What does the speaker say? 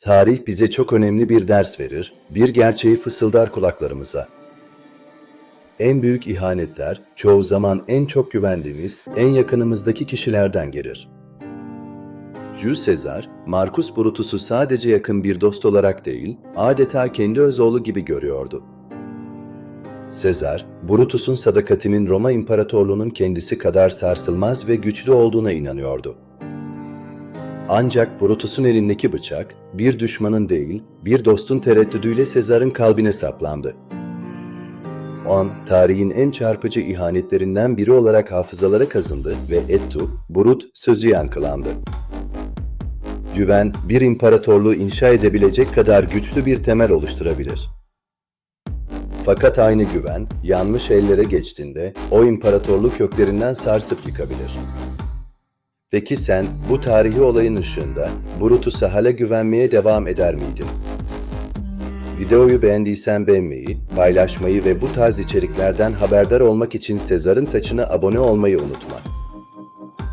Tarih bize çok önemli bir ders verir, bir gerçeği fısıldar kulaklarımıza. En büyük ihanetler çoğu zaman en çok güvendiğimiz, en yakınımızdaki kişilerden gelir. Jules Caesar, Marcus Brutus'u sadece yakın bir dost olarak değil, adeta kendi öz oğlu gibi görüyordu. Sezar, Brutus'un sadakatinin Roma İmparatorluğu'nun kendisi kadar sarsılmaz ve güçlü olduğuna inanıyordu. Ancak Brutus'un elindeki bıçak, bir düşmanın değil, bir dostun tereddüdüyle Sezar'ın kalbine saplandı. O an tarihin en çarpıcı ihanetlerinden biri olarak hafızalara kazındı ve Ettu, Brut sözü yankılandı. Güven, bir imparatorluğu inşa edebilecek kadar güçlü bir temel oluşturabilir. Fakat aynı güven, yanlış ellere geçtiğinde o imparatorluk köklerinden sarsıp yıkabilir. Peki sen bu tarihi olayın ışığında Brutus'a hala güvenmeye devam eder miydin? Videoyu beğendiysen beğenmeyi, paylaşmayı ve bu tarz içeriklerden haberdar olmak için Sezar'ın taçına abone olmayı unutma.